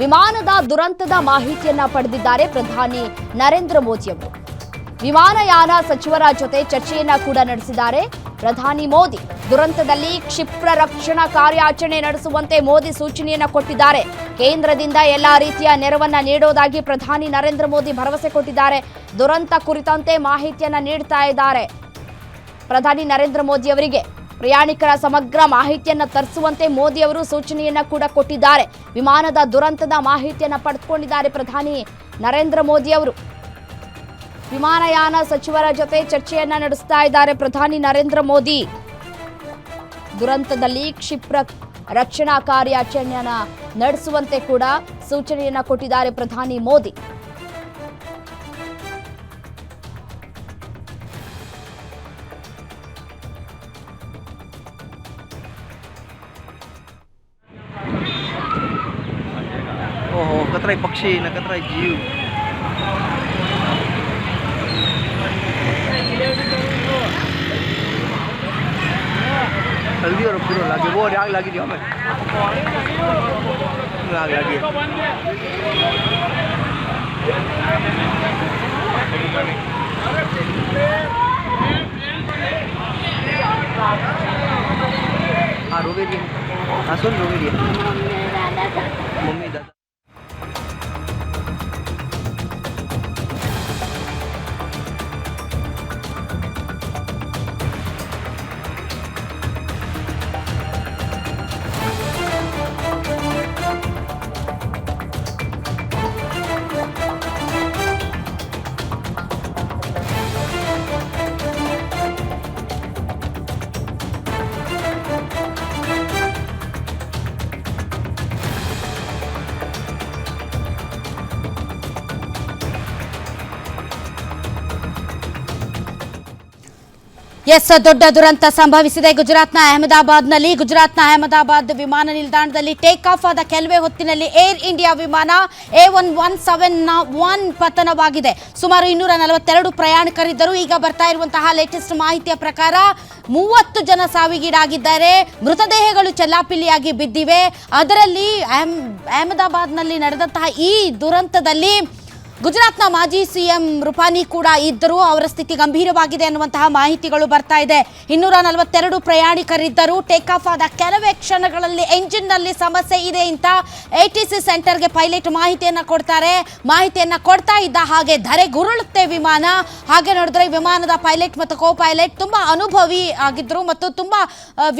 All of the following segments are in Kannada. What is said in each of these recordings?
ವಿಮಾನದ ದುರಂತದ ಮಾಹಿತಿಯನ್ನ ಪಡೆದಿದ್ದಾರೆ ಪ್ರಧಾನಿ ನರೇಂದ್ರ ಮೋದಿ ಅವರು ವಿಮಾನಯಾನ ಸಚಿವರ ಜೊತೆ ಚರ್ಚೆಯನ್ನ ಕೂಡ ನಡೆಸಿದ್ದಾರೆ. ಪ್ರಧಾನಿ ಮೋದಿ ದುರಂತದಲ್ಲಿ ಕ್ಷಿಪ್ರ ರಕ್ಷಣಾ ಕಾರ್ಯಾಚರಣೆ ನಡೆಸುವಂತೆ ಮೋದಿ ಸೂಚನೆಯನ್ನ ಕೊಟ್ಟಿದ್ದಾರೆ. ಕೇಂದ್ರದಿಂದ ಎಲ್ಲಾ ರೀತಿಯ ನೆರವನ್ನ ನೀಡೋದಾಗಿ ಪ್ರಧಾನಿ ನರೇಂದ್ರ ಮೋದಿ ಭರವಸೆ ಕೊಟ್ಟಿದ್ದಾರೆ. ದುರಂತ ಕುರಿತಂತೆ ಮಾಹಿತಿಯನ್ನ ನೀಡ್ತಾ ಇದ್ದಾರೆ. ಪ್ರಧಾನಿ ನರೇಂದ್ರ ಮೋದಿ ಅವರಿಗೆ ಪ್ರಯಾಣಿಕರ ಸಮಗ್ರ ಮಾಹಿತಿಯನ್ನ ತರಿಸುವಂತೆ ಮೋದಿ ಅವರು ಸೂಚನೆಯನ್ನ ಕೂಡ ಕೊಟ್ಟಿದ್ದಾರೆ. ವಿಮಾನದ ದುರಂತದ ಮಾಹಿತಿಯನ್ನ ಪಡೆದುಕೊಂಡಿದ್ದಾರೆ ಪ್ರಧಾನಿ ನರೇಂದ್ರ ಮೋದಿ ಅವರು. ವಿಮಾನಯಾನ ಸಚಿವರ ಜೊತೆ ಚರ್ಚೆಯನ್ನ ನಡೆಸ್ತಾ ಇದ್ದಾರೆ ಪ್ರಧಾನಿ ನರೇಂದ್ರ ಮೋದಿ. ದುರಂತದಲ್ಲಿ ಕ್ಷಿಪ್ರ ರಕ್ಷಣಾ ಕಾರ್ಯಾಚರಣೆಯನ್ನ ನಡೆಸುವಂತೆ ಕೂಡ ಸೂಚನೆಯನ್ನ ಕೊಟ್ಟಿದ್ದಾರೆ ಪ್ರಧಾನಿ Modi. nagka-try paksi, nagka-try jiu. Lagi oh, orang puro lagi, wo lagi lagi dia mah. Lagi lagi. Ah, robe dia. Asun robe dia. Yes, ದೊಡ್ಡ ದುರಂತ ಸಂಭವಿಸಿದೆ. ಗುಜರಾತ್ನ ಅಹಮದಾಬಾದ್ನಲ್ಲಿ, ಗುಜರಾತ್ನ ಅಹಮದಾಬಾದ್ ವಿಮಾನ ನಿಲ್ದಾಣದಲ್ಲಿ ಟೇಕ್ ಆಫ್ ಆದ ಕೆಲವೇ ಹೊತ್ತಿನಲ್ಲಿ ಏರ್ ಇಂಡಿಯಾ ವಿಮಾನ A one one seven one ಪತನವಾಗಿದೆ. ಸುಮಾರು ಇನ್ನೂರ ನಲವತ್ತೆರಡು ಪ್ರಯಾಣಿಕರಿದ್ದರು ಈಗ ಬರ್ತಾ ಇರುವಂತಹ ಲೇಟೆಸ್ಟ್ ಮಾಹಿತಿಯ ಪ್ರಕಾರ ಮೂವತ್ತು ಜನ ಸಾವಿಗೀಡಾಗಿದ್ದಾರೆ. ಮೃತದೇಹಗಳು ಚೆಲ್ಲಾಪಿಲ್ಲಿಯಾಗಿ ಬಿದ್ದಿವೆ. ಅದರಲ್ಲಿ ಅಹಮ್ ಅಹಮದಾಬಾದ್ನಲ್ಲಿ ನಡೆದಂತಹ ಈ ದುರಂತದಲ್ಲಿ ಗುಜರಾತ್ನ ಮಾಜಿ ಸಿಎಂ ರೂಪಾನಿ ಕೂಡ ಇದ್ದರೂ ಅವರ ಸ್ಥಿತಿ ಗಂಭೀರವಾಗಿದೆ ಅನ್ನುವಂತಹ ಮಾಹಿತಿಗಳು ಬರ್ತಾ ಇದೆ. ಇನ್ನೂರ ನಲವತ್ತೆರಡು ಪ್ರಯಾಣಿಕರಿದ್ದರು ಟೇಕ್ ಆಫ್ ಆದ ಕೆಲವೇ ಕ್ಷಣಗಳಲ್ಲಿ ಎಂಜಿನ್ನಲ್ಲಿ ಸಮಸ್ಯೆ ಇದೆ ಅಂತ ಎ ಟಿ ಸಿ ಸೆಂಟರ್ಗೆ ಪೈಲಟ್ ಮಾಹಿತಿಯನ್ನು ಕೊಡ್ತಾರೆ. ಮಾಹಿತಿಯನ್ನು ಕೊಡ್ತಾ ಇದ್ದ ಹಾಗೆ ಧರೆಗುರುಳುತ್ತೆ ವಿಮಾನ. ಹಾಗೆ ನೋಡಿದ್ರೆ ವಿಮಾನದ ಪೈಲಟ್ ಮತ್ತು ಕೋ ಪೈಲಟ್ ತುಂಬ ಅನುಭವಿ ಆಗಿದ್ದರು ಮತ್ತು ತುಂಬ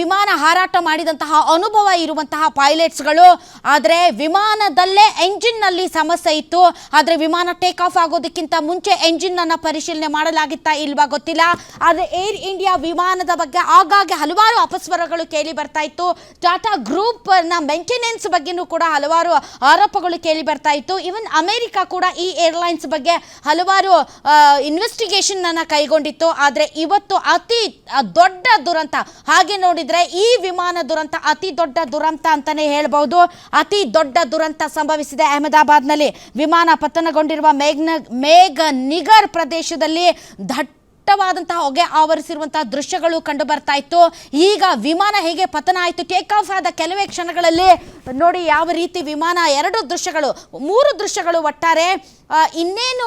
ವಿಮಾನ ಹಾರಾಟ ಮಾಡಿದಂತಹ ಅನುಭವ ಇರುವಂತಹ ಪೈಲಟ್ಸ್ಗಳು ಆದರೆ ವಿಮಾನದಲ್ಲೇ ಎಂಜಿನ್ನಲ್ಲಿ ಸಮಸ್ಯೆ ಇತ್ತು. ಆದರೆ ವಿಮಾನ ಟೇಕ್ ಆಫ್ ಆಗೋದಕ್ಕಿಂತ ಮುಂಚೆ ಎಂಜಿನ್ ಅನ್ನ ಪರಿಶೀಲನೆ ಮಾಡಲಾಗಿತ್ತಾ ಇಲ್ವಾ ಗೊತ್ತಿಲ್ಲ. ಆದರೆ ಏರ್ ಇಂಡಿಯಾ ವಿಮಾನದ ಬಗ್ಗೆ ಆಗಾಗ್ಗೆ ಹಲವಾರು ಅಪಸ್ವರಗಳು ಕೇಳಿ ಬರ್ತಾ ಇತ್ತು. ಟಾಟಾ ಗ್ರೂಪ್ನ ಮೆಂಟೆನೆನ್ಸ್ ಬಗ್ಗೆನೂ ಕೂಡ ಹಲವಾರು ಆರೋಪಗಳು ಕೇಳಿ ಬರ್ತಾ ಇತ್ತು. ಇವನ್ ಅಮೆರಿಕ ಕೂಡ ಈ ಏರ್ಲೈನ್ಸ್ ಬಗ್ಗೆ ಹಲವಾರು ಇನ್ವೆಸ್ಟಿಗೇಷನ್ ಅನ್ನ ಕೈಗೊಂಡಿತ್ತು. ಆದರೆ ಇವತ್ತು ಅತಿ ದೊಡ್ಡ ದುರಂತ, ಹಾಗೆ ನೋಡಿದ್ರೆ ಈ ವಿಮಾನ ದುರಂತ ಅತಿ ದೊಡ್ಡ ದುರಂತ ಅಂತಾನೆ ಹೇಳ್ಬಹುದು. ಅತಿ ದೊಡ್ಡ ದುರಂತ ಸಂಭವಿಸಿದೆ ಅಹಮದಾಬಾದ್ನಲ್ಲಿ. ವಿಮಾನ ಪತನಗೊಂಡಿರುವ ಮೇಘ್ನ ಮೇಘ ನಿಗರ್ ಪ್ರದೇಶದಲ್ಲಿ ದಟ್ಟ ದಟ್ಟವಾದಂತಹ ಹೊಗೆ ಆವರಿಸಿರುವಂತಹ ದೃಶ್ಯಗಳು ಕಂಡು ಬರ್ತಾ ಇತ್ತು. ಈಗ ವಿಮಾನ ಹೇಗೆ ಪತನ ಆಯಿತು ಟೇಕ್ ಆಫ್ ಆದ ಕೆಲವೇ ಕ್ಷಣಗಳಲ್ಲಿ ನೋಡಿ ಯಾವ ರೀತಿ ವಿಮಾನ ಎರಡು ದೃಶ್ಯಗಳು, ಮೂರು ದೃಶ್ಯಗಳು ಒಟ್ಟಾರೆ ಇನ್ನೇನು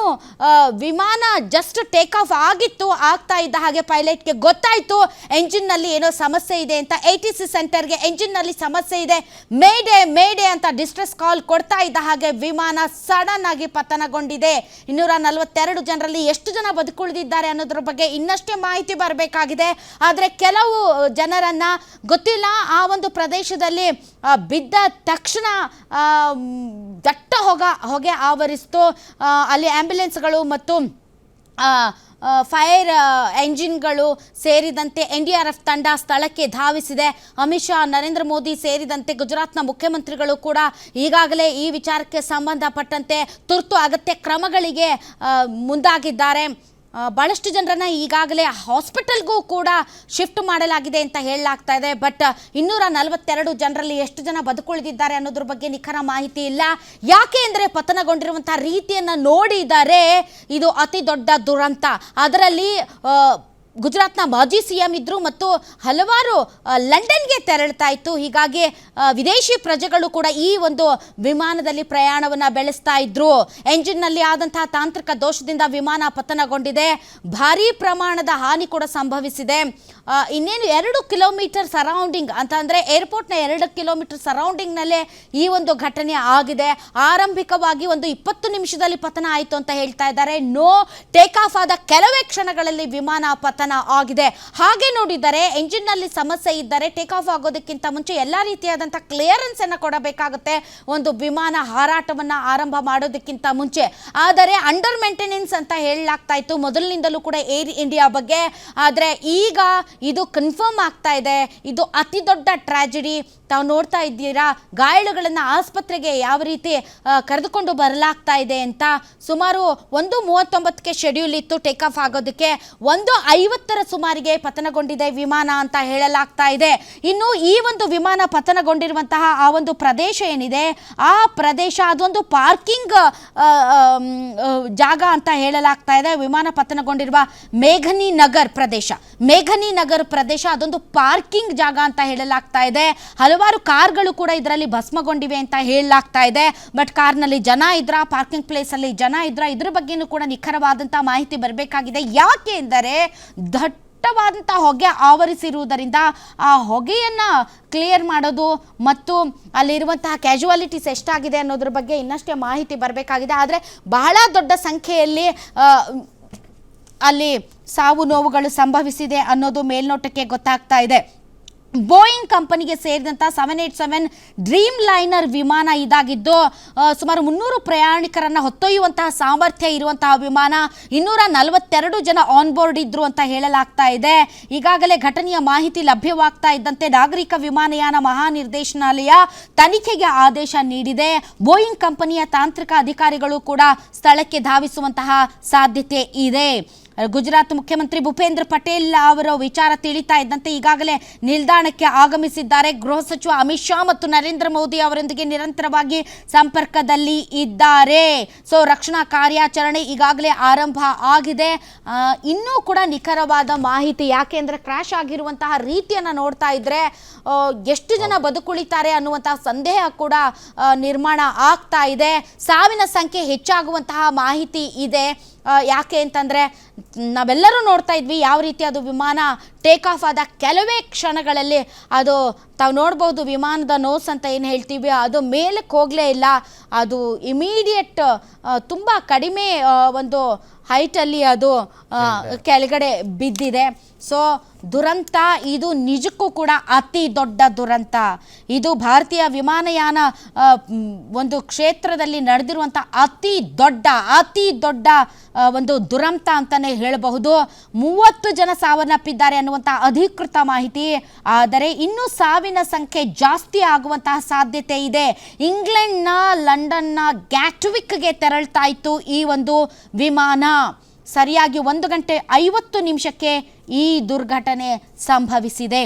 ವಿಮಾನ ಜಸ್ಟ್ ಟೇಕ್ ಆಫ್ ಆಗಿತ್ತು, ಆಗ್ತಾ ಇದ್ದ ಹಾಗೆ ಪೈಲಟ್ಗೆ ಗೊತ್ತಾಯಿತು, ಎಂಜಿನ್ನಲ್ಲಿ ಏನೋ ಸಮಸ್ಯೆ ಇದೆ ಅಂತ ಎ ಟಿ ಸಿ ಸೆಂಟರ್ಗೆ ಎಂಜಿನ್ನಲ್ಲಿ ಸಮಸ್ಯೆ ಇದೆ ಮೇಡೆ ಮೇಡೆ ಅಂತ ಡಿಸ್ಟ್ರೆಸ್ ಕಾಲ್ ಕೊಡ್ತಾ ಇದ್ದ ಹಾಗೆ ವಿಮಾನ ಸಡನ್ ಆಗಿ ಪತನಗೊಂಡಿದೆ. ಇನ್ನೂರ ನಲವತ್ತೆರಡು ಜನರಲ್ಲಿ ಎಷ್ಟು ಜನ ಬದುಕುಳಿದಿದ್ದಾರೆ ಅನ್ನೋದ್ರ ಬಗ್ಗೆ ಇನ್ನಷ್ಟೇ ಮಾಹಿತಿ ಬರಬೇಕಾಗಿದೆ. ಆದರೆ ಕೆಲವು ಜನರನ್ನ ಗೊತ್ತಿಲ್ಲ, ಆ ಒಂದು ಪ್ರದೇಶದಲ್ಲಿ ಬಿದ್ದ ತಕ್ಷಣ ದಟ್ಟ ಹೊಗ, ಹೊಗೆ ಆವರಿಸ್ತು. ಅಲ್ಲಿ ಆ್ಯಂಬುಲೆನ್ಸ್ಗಳು ಮತ್ತು ಫೈರ್ ಎಂಜಿನ್ಗಳು ಸೇರಿದಂತೆ ಎನ್ ಡಿ ಆರ್ ಎಫ್ ತಂಡ ಸ್ಥಳಕ್ಕೆ ಧಾವಿಸಿದೆ. ಅಮಿತ್ ಶಾ, ನರೇಂದ್ರ ಮೋದಿ ಸೇರಿದಂತೆ ಗುಜರಾತ್ನ ಮುಖ್ಯಮಂತ್ರಿಗಳು ಕೂಡ ಈಗಾಗಲೇ ಈ ವಿಚಾರಕ್ಕೆ ಸಂಬಂಧಪಟ್ಟಂತೆ ತುರ್ತು ಅಗತ್ಯ ಕ್ರಮಗಳಿಗೆ ಮುಂದಾಗಿದ್ದಾರೆ. ಆ, ಬಹಳಷ್ಟು ಜನರನ್ನ ಈಗಾಗಲೇ ಹಾಸ್ಪಿಟಲ್ಗೂ ಕೂಡ ಶಿಫ್ಟ್ ಮಾಡಲಾಗಿದೆ ಅಂತ ಹೇಳಲಾಗ್ತಾ ಇದೆ. ಬಟ್ ಇನ್ನೂರ ನಲವತ್ತೆರಡು ಜನರಲ್ಲಿ ಎಷ್ಟು ಜನ ಬದುಕುಳಿದಿದ್ದಾರೆ ಅನ್ನೋದ್ರ ಬಗ್ಗೆ ನಿಖರ ಮಾಹಿತಿ ಇಲ್ಲ. ಯಾಕೆ ಅಂದರೆ ಪತನಗೊಂಡಿರುವಂತಹ ರೀತಿಯನ್ನು ನೋಡಿದರೆ ಇದು ಅತಿ ದೊಡ್ಡ ದುರಂತ. ಅದರಲ್ಲಿ ಗುಜರಾತ್ನ ಮಾಜಿ ಸಿ ಎಂ ಇದ್ರು ಮತ್ತು ಹಲವಾರು ಲಂಡನ್ಗೆ ತೆರಳ್ತಾ ಇತ್ತು. ಹೀಗಾಗಿ ವಿದೇಶಿ ಪ್ರಜೆಗಳು ಕೂಡ ಈ ಒಂದು ವಿಮಾನದಲ್ಲಿ ಪ್ರಯಾಣವನ್ನು ಬೆಳೆಸ್ತಾ ಇದ್ರು. ಎಂಜಿನ್ನಲ್ಲಿ ಆದಂತಹ ತಾಂತ್ರಿಕ ದೋಷದಿಂದ ವಿಮಾನ ಪತನಗೊಂಡಿದೆ. ಭಾರೀ ಪ್ರಮಾಣದ ಹಾನಿ ಕೂಡ ಸಂಭವಿಸಿದೆ. ಇನ್ನೇನು ಎರಡು ಕಿಲೋಮೀಟರ್ ಸರೌಂಡಿಂಗ್ ಅಂತ ಅಂದರೆ ಏರ್ಪೋರ್ಟ್ನ ಎರಡು ಕಿಲೋಮೀಟರ್ ಸರೌಂಡಿಂಗ್ನಲ್ಲೇ ಈ ಒಂದು ಘಟನೆ ಆಗಿದೆ. ಆರಂಭಿಕವಾಗಿ ಒಂದು ಇಪ್ಪತ್ತು ನಿಮಿಷದಲ್ಲಿ ಪತನ ಆಯಿತು ಅಂತ ಹೇಳ್ತಾ ಇದ್ದಾರೆ. ನೋ ಟೇಕ್ ಆಫ್ ಆದ ಕೆಲವೇ ಕ್ಷಣಗಳಲ್ಲಿ ವಿಮಾನ ಪತನ ಆಗಿದೆ. ಹಾಗೆ ನೋಡಿದರೆ ಎಂಜಿನ್ನಲ್ಲಿ ಸಮಸ್ಯೆ ಇದ್ದರೆ ಟೇಕ್ ಆಫ್ ಆಗೋದಕ್ಕಿಂತ ಮುಂಚೆ ಎಲ್ಲ ರೀತಿಯಾದಂಥ ಕ್ಲಿಯರೆನ್ಸ್ ಅನ್ನು ಕೊಡಬೇಕಾಗುತ್ತೆ. ಒಂದು ವಿಮಾನ ಹಾರಾಟವನ್ನು ಆರಂಭ ಮಾಡೋದಕ್ಕಿಂತ ಮುಂಚೆ. ಆದರೆ ಅಂಡರ್ ಮೇಂಟೆನೆನ್ಸ್ ಅಂತ ಹೇಳಲಾಗ್ತಾ ಇತ್ತು. ಮೊದಲಿನಿಂದಲೂ ಕೂಡ ಏರ್ ಇಂಡಿಯಾ ಬಗ್ಗೆ. ಆದರೆ ಈಗ ಇದು ಕನ್ಫರ್ಮ್ ಆಗ್ತಾ ಇದೆ. ಇದು ಅತಿ ದೊಡ್ಡ ಟ್ರಾಜಿಡಿ ತಾವು ನೋಡ್ತಾ ಇದ್ದೀರಾ, ಗಾಯಾಳುಗಳನ್ನು ಆಸ್ಪತ್ರೆಗೆ ಯಾವ ರೀತಿ ಕರೆದುಕೊಂಡು ಬರಲಾಗ್ತಾ ಇದೆ ಅಂತ. ಸುಮಾರು ಒಂದು ಮೂವತ್ತೊಂಬತ್ತಕ್ಕೆ ಶೆಡ್ಯೂಲ್ ಇತ್ತು ಟೇಕ್ ಆಫ್ ಆಗೋದಕ್ಕೆ. ಒಂದು ಐವತ್ತರ ಸುಮಾರಿಗೆ ಪತನಗೊಂಡಿದೆ ವಿಮಾನ ಅಂತ ಹೇಳಲಾಗ್ತಾ ಇದೆ. ಇನ್ನು ಈ ಒಂದು ವಿಮಾನ ಪತನಗೊಂಡಿರುವಂತಹ ಆ ಒಂದು ಪ್ರದೇಶ ಏನಿದೆ? ಆ ಪ್ರದೇಶ ಅದೊಂದು ಪಾರ್ಕಿಂಗ್ ಜಾಗ ಅಂತ ಹೇಳಲಾಗ್ತಾ ಇದೆ. ವಿಮಾನ ಪತನಗೊಂಡಿರುವ ಮೇಘನಿ ನಗರ್ ಪ್ರದೇಶ. ಮೇಘನಿ ನಗರ್ ಪ್ರದೇಶ ಅದೊಂದು ಪಾರ್ಕಿಂಗ್ ಜಾಗ ಅಂತ ಹೇಳಲಾಗ್ತಾ ಇದೆ. ಹಲವಾರು ಕಾರ್ಗಳು ಕೂಡ ಇದರಲ್ಲಿ ಭಸ್ಮಗೊಂಡಿವೆ ಅಂತ ಹೇಳಲಾಗ್ತಾ ಇದೆ. ಬಟ್ ಕಾರ್ನಲ್ಲಿ ಜನ ಇದ್ರ, ಪಾರ್ಕಿಂಗ್ ಪ್ಲೇಸ್ ಅಲ್ಲಿ ಜನ ಇದ್ರ ಇದ್ರ ಬಗ್ಗೆನೂ ಕೂಡ ನಿಖರವಾದಂತಹ ಮಾಹಿತಿ ಬರಬೇಕಾಗಿದೆ. ಯಾಕೆ ಎಂದರೆ ದಟ್ಟವಾದಂಥ ಹೊಗೆ ಆವರಿಸಿರುವುದರಿಂದ ಆ ಹೊಗೆಯನ್ನು ಕ್ಲಿಯರ್ ಮಾಡೋದು ಮತ್ತು ಅಲ್ಲಿರುವಂತಹ ಕ್ಯಾಶುವಾಲಿಟೀಸ್ ಎಷ್ಟಾಗಿದೆ ಅನ್ನೋದ್ರ ಬಗ್ಗೆ ಇನ್ನಷ್ಟೇ ಮಾಹಿತಿ ಬರಬೇಕಾಗಿದೆ. ಆದರೆ ಬಹಳ ದೊಡ್ಡ ಸಂಖ್ಯೆಯಲ್ಲಿ ಅಲ್ಲಿ ಸಾವು ನೋವುಗಳು ಸಂಭವಿಸಿದೆ ಅನ್ನೋದು ಮೇಲ್ನೋಟಕ್ಕೆ ಗೊತ್ತಾಗ್ತಾ ಇದೆ. ಬೋಯಿಂಗ್ ಕಂಪನಿಗೆ ಸೇರಿದಂಥ seven eight seven dream liner ವಿಮಾನ ಇದಾಗಿದ್ದು ಸುಮಾರು ಮುನ್ನೂರು ಪ್ರಯಾಣಿಕರನ್ನು ಹೊತ್ತೊಯ್ಯುವಂತಹ ಸಾಮರ್ಥ್ಯ ಇರುವಂತಹ ವಿಮಾನ. ಇನ್ನೂರ ನಲವತ್ತೆರಡು ಜನ ಆನ್ ಬೋರ್ಡ್ ಇದ್ರು ಅಂತ ಹೇಳಲಾಗ್ತಾ ಇದೆ. ಈಗಾಗಲೇ ಘಟನೆಯ ಮಾಹಿತಿ ಲಭ್ಯವಾಗ್ತಾ ಇದ್ದಂತೆ ನಾಗರಿಕ ವಿಮಾನಯಾನ ಮಹಾನಿರ್ದೇಶನಾಲಯ ತನಿಖೆಗೆ ಆದೇಶ ನೀಡಿದೆ. ಬೋಯಿಂಗ್ ಕಂಪನಿಯ ತಾಂತ್ರಿಕ ಅಧಿಕಾರಿಗಳು ಕೂಡ ಸ್ಥಳಕ್ಕೆ ಧಾವಿಸುವಂತಹ ಸಾಧ್ಯತೆ ಇದೆ. ಗುಜರಾತ್ ಮುಖ್ಯಮಂತ್ರಿ ಭೂಪೇಂದ್ರ ಪಟೇಲ್ ಅವರ ವಿಚಾರ ತಿಳಿತಾ ಇದ್ದಂತೆ ಈಗಾಗಲೇ ನಿಲ್ದಾಣಕ್ಕೆ ಆಗಮಿಸಿದ್ದಾರೆ. ಗೃಹ ಸಚಿವ ಅಮಿತ್ ಶಾ ಮತ್ತು ನರೇಂದ್ರ ಮೋದಿ ಅವರೊಂದಿಗೆ ನಿರಂತರವಾಗಿ ಸಂಪರ್ಕದಲ್ಲಿ ಇದ್ದಾರೆ. ಸೊ ರಕ್ಷಣಾ ಕಾರ್ಯಾಚರಣೆ ಈಗಾಗಲೇ ಆರಂಭ ಆಗಿದೆ. ಇನ್ನೂ ಕೂಡ ನಿಖರವಾದ ಮಾಹಿತಿ ಯಾಕೆಂದ್ರೆ ಕ್ರ್ಯಾಶ್ ಆಗಿರುವಂತಹ ರೀತಿಯನ್ನು ನೋಡ್ತಾ ಇದ್ರೆ ಎಷ್ಟು ಜನ ಬದುಕುಳಿತಾರೆ ಅನ್ನುವಂತಹ ಸಂದೇಹ ಕೂಡ ನಿರ್ಮಾಣ ಆಗ್ತಾ ಇದೆ. ಸಾವಿನ ಸಂಖ್ಯೆ ಹೆಚ್ಚಾಗುವಂತಹ ಮಾಹಿತಿ ಇದೆ. ಯಾಕೆ ಅಂತಂದರೆ ನಾವೆಲ್ಲರೂ ನೋಡ್ತಾ ಇದ್ವಿ ಯಾವ ರೀತಿ ಅದು ವಿಮಾನ ಟೇಕ್ ಆಫ್ ಆದ ಕೆಲವೇ ಕ್ಷಣಗಳಲ್ಲಿ ಅದು ತಾವು ನೋಡ್ಬೋದು ವಿಮಾನದ ನೋಸ್ ಅಂತ ಏನು ಹೇಳ್ತೀವಿ ಅದು ಮೇಲಕ್ಕೆ ಹೋಗಲೇ ಇಲ್ಲ. ಅದು ಇಮಿಡಿಯೇಟ್ ತುಂಬ ಕಡಿಮೆ ಒಂದು ಹೈಟಲ್ಲಿ ಅದು ಕೆಳಗಡೆ ಬಿದ್ದಿದೆ. ಸೊ ದುರಂತ ಇದು ನಿಜಕ್ಕೂ ಕೂಡ ಅತಿ ದೊಡ್ಡ ದುರಂತ. ಇದು ಭಾರತೀಯ ವಿಮಾನಯಾನ ಒಂದು ಕ್ಷೇತ್ರದಲ್ಲಿ ನಡೆದಿರುವಂಥ ಅತಿ ದೊಡ್ಡ ಅತಿ ದೊಡ್ಡ ಒಂದು ದುರಂತ ಅಂತಲೇ ಹೇಳಬಹುದು. ಮೂವತ್ತು ಜನ ಸಾವನ್ನಪ್ಪಿದ್ದಾರೆ ಅನ್ನುವಂಥ ಅಧಿಕೃತ ಮಾಹಿತಿ. ಆದರೆ ಇನ್ನೂ ಸಾವಿನ ಸಂಖ್ಯೆ ಜಾಸ್ತಿ ಆಗುವಂತಹ ಸಾಧ್ಯತೆ ಇದೆ. ಇಂಗ್ಲೆಂಡ್ನ ಲಂಡನ್ನ ಗ್ಯಾಟ್ವಿಕ್ಗೆ ತೆರಳ್ತಾ ಇತ್ತು ಈ ಒಂದು ವಿಮಾನ. ಸರಿಯಾಗಿ ಒಂದು ಗಂಟೆ ಐವತ್ತು ನಿಮಿಷಕ್ಕೆ ಈ ದುರ್ಘಟನೆ ಸಂಭವಿಸಿದೆ.